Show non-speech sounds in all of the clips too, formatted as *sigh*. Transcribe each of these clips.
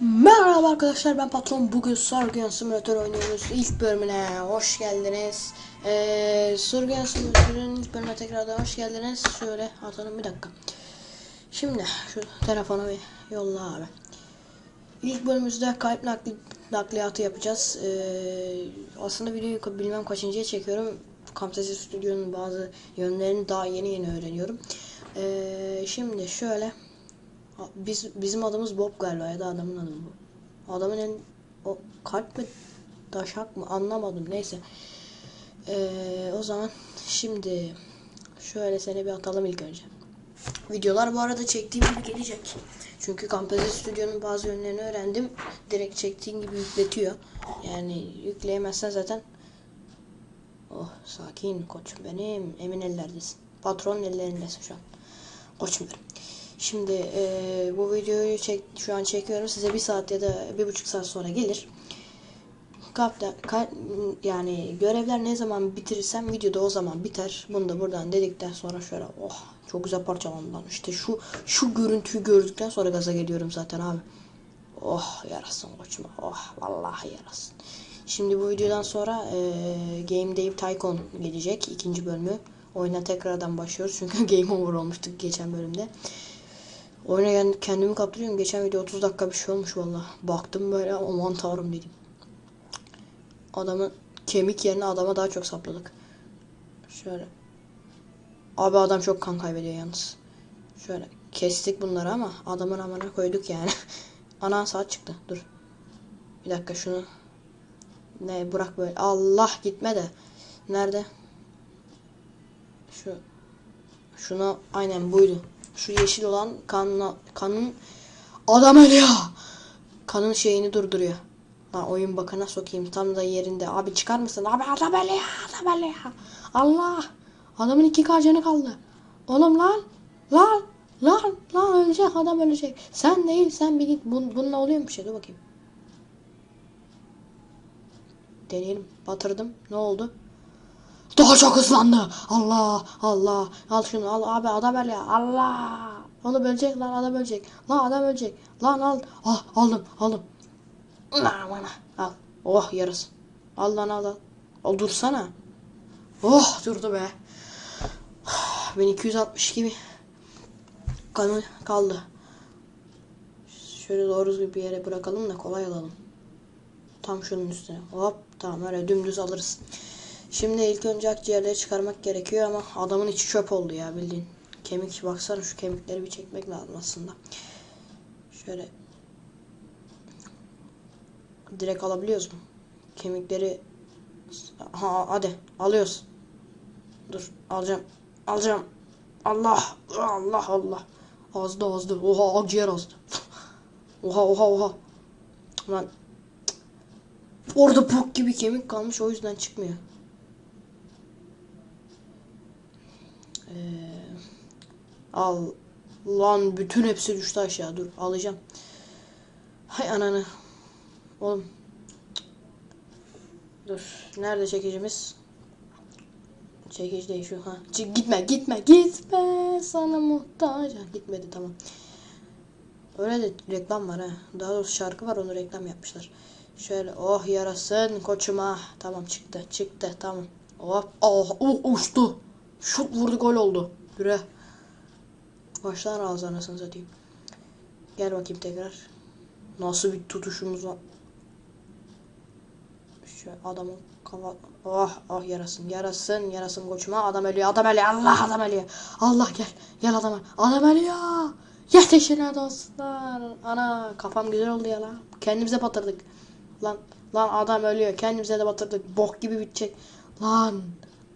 Merhaba arkadaşlar ben patron. Bugün Surgeon Simulator oynuyoruz. İlk bölümüne hoş geldiniz. Ee, Surgeon Simulator'ın ilk bölümüne tekrardan hoş geldiniz. Şöyle atalım bir dakika. Şimdi şu telefonu bir yolla abi. İlk bölümümüzde kalp nakli, nakliyatı yapacağız. Ee, aslında videoyu bilmem kaçıncıya çekiyorum. Camtasia Studio'nun bazı yönlerini daha yeni yeni öğreniyorum. Ee, Şimdi şöyle biz bizim adımız Bob galiba ya da adamın adı bu. Adamın en o kalp mi taşak mı anlamadım neyse. Ee, o zaman şimdi şöyle seni bir atalım ilk önce. Videolar bu arada çektiğim gibi gelecek. Çünkü Camtasia Studio'nun bazı yönlerini öğrendim. Direkt çektiğin gibi yükletiyor. Yani yükleyemezsen zaten Oh sakin koçum benim. Emin ellerdesin. Patronun ellerindesin şu an. Koçum benim. Şimdi e, bu videoyu çek, şu an çekiyorum. Size bir saat ya da bir buçuk saat sonra gelir. Kapta, ka, yani görevler ne zaman bitirirsem videoda o zaman biter. Bunu da buradan dedikten sonra şöyle oh çok güzel parçalandı lan. İşte şu şu görüntüyü gördükten sonra gaza geliyorum zaten abi. Oh yarasın koçuma. Oh vallahi yarasın. Şimdi bu videodan sonra e, Game Dave Tycoon gelecek. ikinci bölümü. Oyuna tekrardan başlıyoruz. Çünkü *laughs* Game Over olmuştuk geçen bölümde. Oyuna kendimi kaptırıyorum. Geçen video 30 dakika bir şey olmuş valla. Baktım böyle aman tanrım dedim. Adamın kemik yerine adama daha çok sapladık. Şöyle. Abi adam çok kan kaybediyor yalnız. Şöyle kestik bunları ama adamın amına koyduk yani. *laughs* Ana saat çıktı. Dur. Bir dakika şunu. Ne bırak böyle. Allah gitme de. Nerede? Şu. Şuna aynen buydu. Şu yeşil olan kanla, kanın adam ölüyor. Kanın şeyini durduruyor. Lan oyun bakana sokayım tam da yerinde. Abi çıkar mısın? Abi adam ölüyor. Adam ölüyor. Allah. Adamın iki canı kaldı. Oğlum lan. Lan. Lan. Lan ölecek adam ölecek. Sen değil sen bir git. Bun, bununla oluyor mu bir şey? Dur bakayım. Deneyelim. Batırdım. Ne oldu? Daha çok hızlandı. Allah Allah. Al şunu al abi adam öyle. Allah. Onu bölecek lan adam ölecek. Lan adam ölecek. Lan al. Ah aldım aldım. Lan bana al. Oh yarısı. Al lan al al. Al dursana. Oh durdu be. *sighs* Ben 260 gibi kanı kaldı. Şöyle doğru bir yere bırakalım da kolay alalım. Tam şunun üstüne. Hop tamam öyle dümdüz alırız. Şimdi ilk önce akciğerleri çıkarmak gerekiyor ama adamın içi çöp oldu ya bildiğin. Kemik baksana şu kemikleri bir çekmek lazım aslında. Şöyle direkt alabiliyoruz mu? Kemikleri ha hadi alıyoruz. Dur alacağım. Alacağım. Allah Allah Allah. Azdı azdı. Oha akciğer azdı. oha oha oha. Lan Orada pok gibi kemik kalmış o yüzden çıkmıyor. Ee, al lan bütün hepsi düştü aşağı dur alacağım. Hay ananı. Oğlum. Dur. Nerede çekicimiz? Çekici değil şu ha. Çık gitme gitme gitme sana muhtaç. Gitmedi tamam. Öyle de reklam var ha. Daha doğrusu şarkı var onu reklam yapmışlar. Şöyle oh yarasın koçuma. Tamam çıktı çıktı tamam. Hop oh, oh uçtu. Şut vurdu gol oldu. Büre. Başlar ağzı anasını satayım. Gel bakayım tekrar. Nasıl bir tutuşumuz var. Şöyle adamın kafa... Oh oh yarasın yarasın yarasın koçuma. Adam ölüyor adam ölüyor. Allah adam ölüyor. Allah gel. Gel adam Adam ölüyor. Yetişin dostlar. Ana kafam güzel oldu ya lan. Kendimize batırdık. Lan lan adam ölüyor. Kendimize de batırdık. Bok gibi bitecek. Lan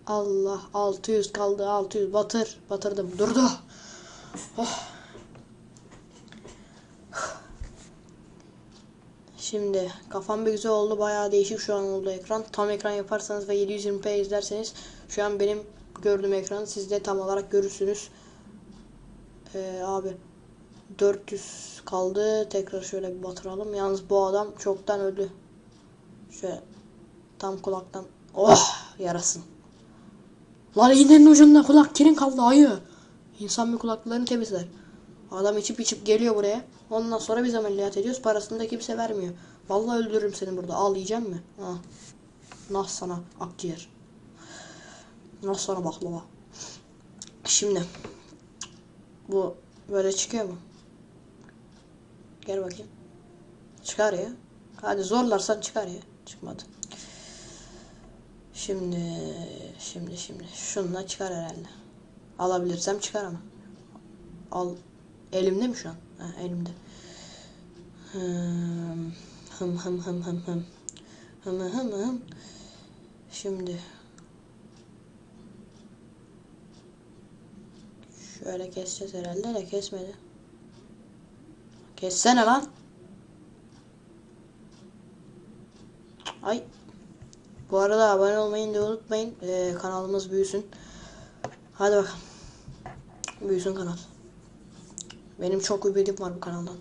Allah 600 kaldı 600 batır batırdım durdu. Oh. Şimdi kafam bir güzel oldu bayağı değişik şu an oldu ekran. Tam ekran yaparsanız ve 720p izlerseniz şu an benim gördüğüm ekranı siz de tam olarak görürsünüz. Ee, abi 400 kaldı. Tekrar şöyle bir batıralım. Yalnız bu adam çoktan öldü. Şöyle tam kulaktan. Oh yarasın. Lan iğnenin ucunda kulak kirin kaldı ayı. İnsan bir kulaklarını temizler. Adam içip içip geliyor buraya. Ondan sonra biz ameliyat ediyoruz. Parasını da kimse vermiyor. Vallahi öldürürüm seni burada. Al yiyecek mi? Ha. Nah sana akciğer. Nah sana baklava. Şimdi. Bu böyle çıkıyor mu? Gel bakayım. Çıkar ya. Hadi zorlarsan çıkar ya. Çıkmadı. Şimdi, şimdi, şimdi. Şununla çıkar herhalde. Alabilirsem çıkar ama. Al. Elimde mi şu an? Ha, elimde. Hım hım hım hım hım hım. Hım hım. Şimdi. Şöyle keseceğiz herhalde de kesmedi. Kessene lan. Ay. Bu arada abone olmayı da unutmayın. Ee, kanalımız büyüsün. Hadi bakalım. Büyüsün kanal. Benim çok ümidim var bu kanaldan.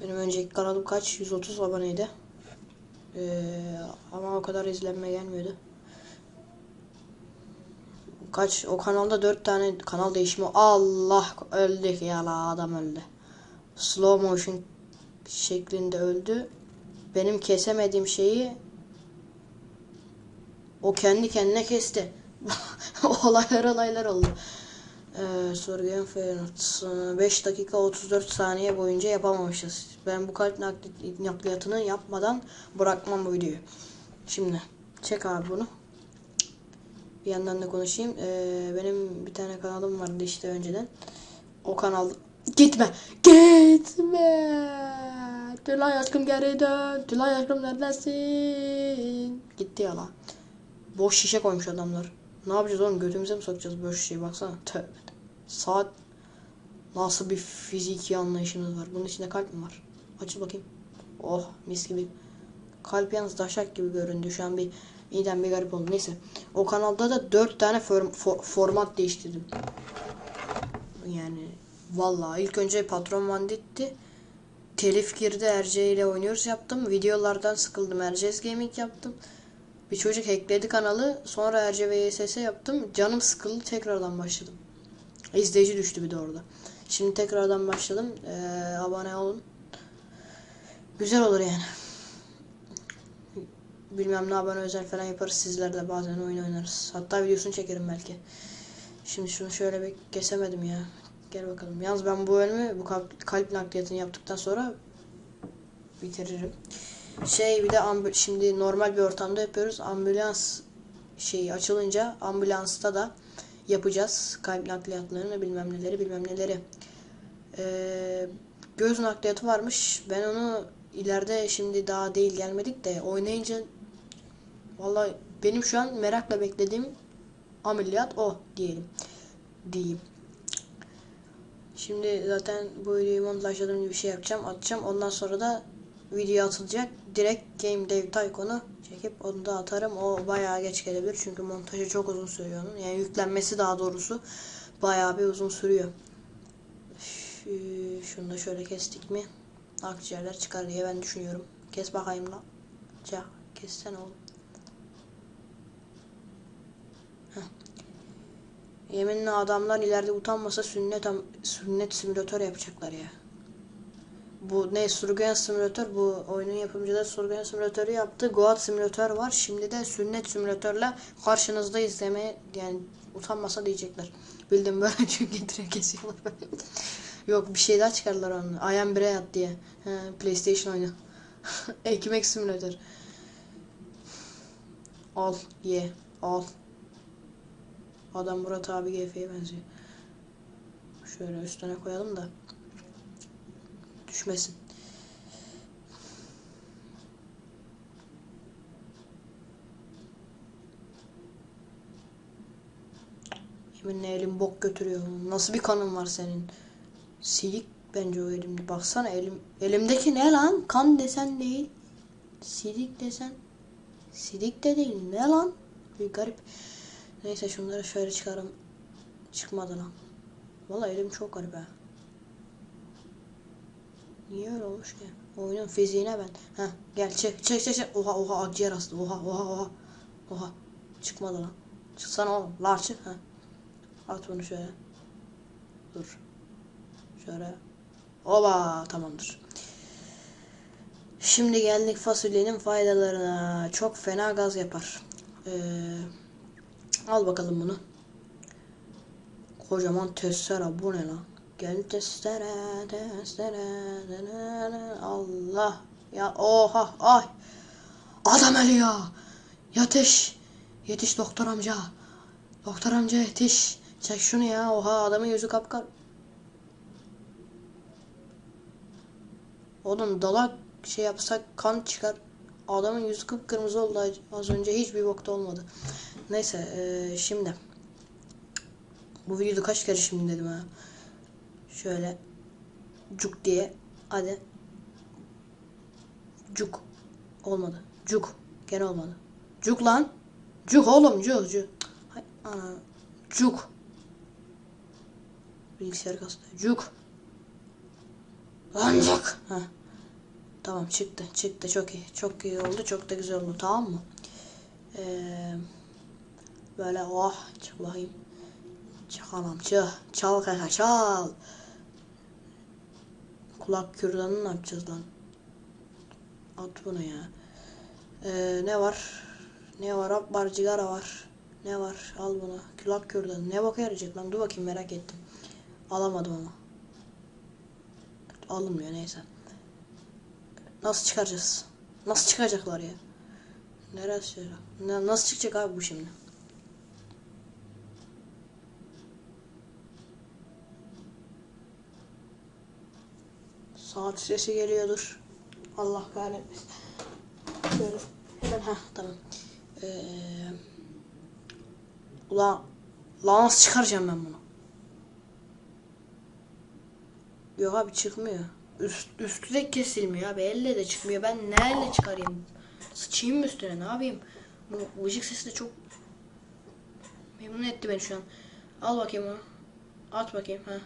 Benim önceki kanalım kaç? 130 aboneydi. Ee, ama o kadar izlenme gelmiyordu. Kaç? O kanalda 4 tane kanal değişimi. Allah öldük ya la adam öldü. Slow motion şeklinde öldü. Benim kesemediğim şeyi o kendi kendine kesti. *laughs* olaylar olaylar oldu. Ee, Sorgen Feyenoord 5 dakika 34 saniye boyunca yapamamışız. Ben bu kalp nakli- nakliyatını yapmadan bırakmam bu videoyu. Şimdi çek abi bunu. Bir yandan da konuşayım. Ee, benim bir tane kanalım vardı işte önceden. O kanal gitme. Gitme. Tülay aşkım geri dön. Tülay aşkım neredesin? Gitti ya. Boş şişe koymuş adamlar. Ne yapacağız oğlum? Götümüze mi sokacağız boş şişeyi? Baksana. Tövbe. Saat nasıl bir fiziki anlayışınız var? Bunun içinde kalp mi var? Açıl bakayım. Oh mis gibi. Kalp yalnız taşak gibi göründü. Şu an bir midem bir garip oldu. Neyse. O kanalda da 4 tane form- fo- format değiştirdim. Yani vallahi ilk önce Patron Bandit'ti. Telif girdi Erce ile oynuyoruz yaptım. Videolardan sıkıldım. Ercez Gaming yaptım. Bir çocuk hackledi kanalı. Sonra Erce VSS yaptım. Canım sıkıldı. Tekrardan başladım. İzleyici düştü bir de orada. Şimdi tekrardan başladım. Ee, abone olun. Güzel olur yani. Bilmem ne abone özel falan yaparız. Sizlerle bazen oyun oynarız. Hatta videosunu çekerim belki. Şimdi şunu şöyle bir kesemedim ya. Gel bakalım. Yalnız ben bu bölümü bu kalp, kalp nakliyatını yaptıktan sonra bitiririm. Şey bir de şimdi normal bir ortamda yapıyoruz. Ambulans şeyi açılınca ambulansta da yapacağız. Kalp nakliyatlarını bilmem neleri bilmem neleri. Ee, göz nakliyatı varmış. Ben onu ileride şimdi daha değil gelmedik de oynayınca vallahi benim şu an merakla beklediğim ameliyat o diyelim. Diyeyim. Şimdi zaten bu videoyu montajladığım gibi bir şey yapacağım. Atacağım. Ondan sonra da video atılacak. Direkt Game Dev Tycoon'u çekip onu da atarım. O bayağı geç gelebilir. Çünkü montajı çok uzun sürüyor onun. Yani yüklenmesi daha doğrusu bayağı bir uzun sürüyor. Şu- Şunu da şöyle kestik mi? Akciğerler çıkar diye ben düşünüyorum. Kes bakayım lan. Çak. Kessene oğlum. Yeminle adamlar ileride utanmasa sünnet sünnet simülatör yapacaklar ya. Bu ne Surgeon simülatör bu oyunun yapımcıları Surgeon simülatörü yaptı. Goat simülatör var. Şimdi de sünnet simülatörle karşınızda izlemeye yani utanmasa diyecekler. Bildim böyle *laughs* çünkü direkt kesiyorlar. Yok bir şey daha çıkardılar onu. I am Brad diye. He, PlayStation oyunu. *laughs* Ekmek simülatör. Al ye al. Adam Murat abi GF'ye benziyor. Şöyle üstüne koyalım da düşmesin. Yeminle elim bok götürüyor. Nasıl bir kanın var senin? Silik bence o elimde. Baksana elim elimdeki ne lan? Kan desen değil. Silik desen. Silik de değil. Ne lan? Bir garip. Neyse şunları şöyle çıkarım. Çıkmadı lan. Vallahi elim çok garip ha. Niye öyle olmuş ki? Oyunun fiziğine ben. Heh gel çek çek çek çek. Oha oha akciğer astı. Oha oha oha. Oha. Çıkmadı lan. Çıksana oğlum. Lar çık. Heh. At bunu şöyle. Dur. Şöyle. Oba tamamdır. Şimdi geldik fasulyenin faydalarına. Çok fena gaz yapar. Ee, al bakalım bunu. Kocaman testere bu ne lan? Gel testere testere. Allah. Ya oha ay. Adam ölüyor. Yetiş. Yetiş doktor amca. Doktor amca yetiş. Çek şunu ya. Oha adamın yüzü kapkar. Oğlum dalak şey yapsak kan çıkar. Adamın yüzü kıpkırmızı oldu. Az önce hiçbir bokta olmadı. Neyse eee, şimdi. Bu videoda kaç kere şimdi dedim ha şöyle. Cuk diye. Hadi. Cuk. Olmadı. Cuk. Gene olmadı. Cuk lan. Cuk oğlum cuk cuk. Hay ana. Cuk. Bilgisayar kastı. Cuk. Lan cuk. Heh. tamam çıktı çıktı. Çok iyi çok iyi oldu çok da güzel oldu. Tamam mı? Ee, böyle oh çık bakayım. Çalam çal. Çal kaka çal. Kulak kürdanını ne yapacağız lan? At bunu ya. Ee, ne var? Ne var? Ak var, cigara var. Ne var? Al bunu. Kulak kürdanı. Ne boka yarayacak lan? Dur bakayım merak ettim. Alamadım ama. Alınmıyor neyse. Nasıl çıkaracağız? Nasıl çıkacaklar ya? Neresi? Ne, nasıl çıkacak abi bu şimdi? Saat sesi geliyordur. Allah kahretmesin. Şöyle hemen ha tamam. Ee, ulan ulan nasıl çıkaracağım ben bunu? Yok abi çıkmıyor. Üst, üstü de kesilmiyor abi. Elle de çıkmıyor. Ben neyle çıkarayım? Sıçayım mı üstüne? Ne yapayım? Bu vıcık sesi de çok memnun etti beni şu an. Al bakayım onu. At bakayım. ha.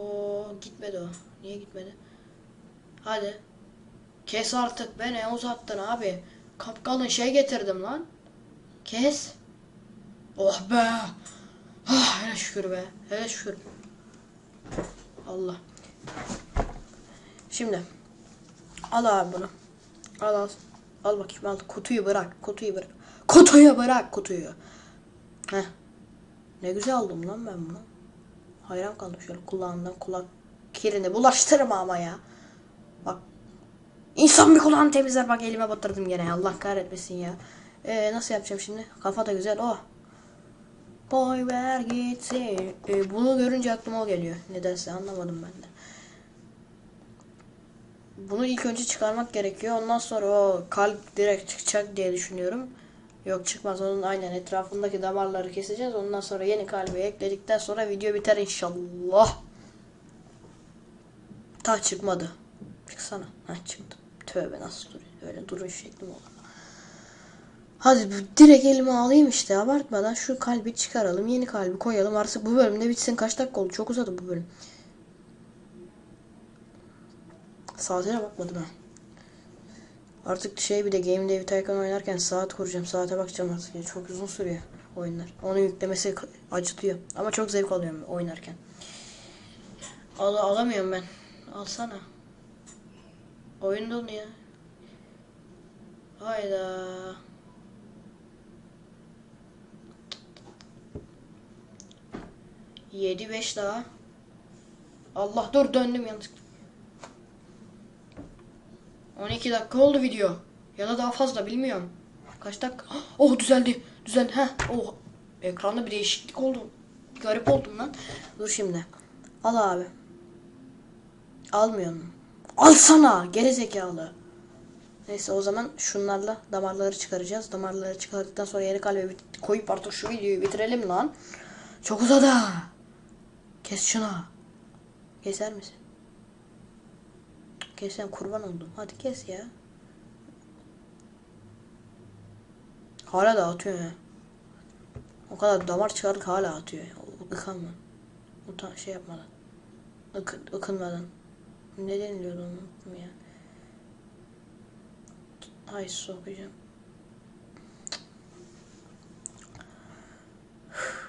O gitmedi o. Niye gitmedi? Hadi. Kes artık be ne uzattın abi. Kapkalın şey getirdim lan. Kes. Oh be. Ah hele şükür be. Hele şükür. Allah. Şimdi. Al abi bunu. Al al. Al bakayım al. Kutuyu bırak. Kutuyu bırak. Kutuyu bırak kutuyu. Heh. Ne güzel aldım lan ben bunu. Hayran kaldım şöyle kulağından kulak kirini bulaştırma ama ya. İnsan bir kulağını temizler bak elime batırdım gene Allah kahretmesin ya. Ee, nasıl yapacağım şimdi? Kafa da güzel oh. Boy ver gitsin. Ee, bunu görünce aklıma o geliyor. Nedense anlamadım ben de. Bunu ilk önce çıkarmak gerekiyor. Ondan sonra o kalp direkt çıkacak diye düşünüyorum. Yok çıkmaz. Onun aynen etrafındaki damarları keseceğiz. Ondan sonra yeni kalbi ekledikten sonra video biter inşallah. Ta çıkmadı. Çıksana. Ha çıktı. Tövbe nasıl duruyor? Öyle duruş şeklim olur. Hadi direkt elime alayım işte abartmadan şu kalbi çıkaralım. Yeni kalbi koyalım. Artık bu bölümde bitsin. Kaç dakika oldu? Çok uzadı bu bölüm. Saatine bakmadım ha. Artık şey bir de Game Dev Tycoon oynarken saat kuracağım. Saate bakacağım artık. Ya. Çok uzun sürüyor oyunlar. Onu yüklemesi acıtıyor. Ama çok zevk alıyorum oynarken. Al alamıyorum ben. Alsana. Oyun dolu ya. Hayda. Yedi beş daha. Allah dur döndüm yanlışlıkla. 12 dakika oldu video. Ya da daha fazla bilmiyorum. Kaç dakika? *gasps* Oh düzeldi. Düzeldi. Heh. Oh. Ekranda bir değişiklik oldu. Garip oldum lan. Dur şimdi. Al abi. Almıyor mu? Alsana geri zekalı. Neyse o zaman şunlarla damarları çıkaracağız. Damarları çıkardıktan sonra yeni kalbe koyup artık şu videoyu bitirelim lan. Çok uzadı. Kes şunu. Keser misin? Kesem kurban oldum. Hadi kes ya. Hala da atıyor ya. O kadar damar çıkardık hala atıyor. Ikanma. Utan şey yapmadan. Ikın, ıkınmadan. Ne deniliyordu unuttum ya. Ay sokacağım. *sighs*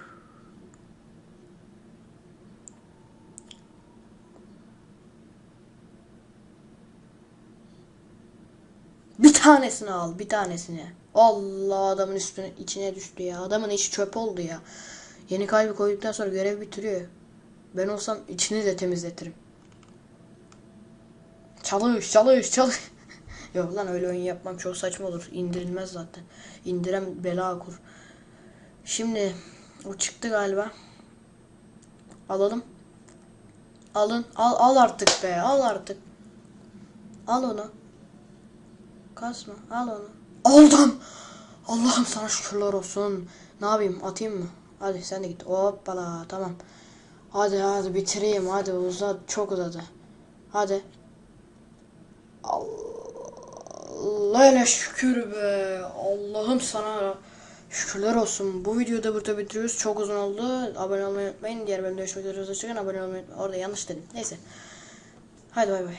Bir tanesini al, bir tanesini. Allah adamın üstüne içine düştü ya. Adamın işi çöp oldu ya. Yeni kalbi koyduktan sonra görev bitiriyor. Ben olsam içini de temizletirim. Çalış çalış çalış. *laughs* Yok lan öyle oyun yapmam çok saçma olur. İndirilmez zaten. İndiren bela kur. Şimdi o çıktı galiba. Alalım. Alın. Al, al artık be. Al artık. Al onu. Kasma. Al onu. Aldım. Allah'ım sana şükürler olsun. Ne yapayım? Atayım mı? Hadi sen de git. Hoppala. Tamam. Hadi hadi bitireyim. Hadi uzat. Çok uzadı. Hadi. Allah'ına şükür be. Allah'ım sana şükürler olsun. Bu videoyu da burada bitiriyoruz. Çok uzun oldu. Abone olmayı unutmayın. Diğer bölümde görüşmek üzere. Hoşçakalın. Abone olmayı. Orada yanlış dedim. Neyse. Hadi bay bay.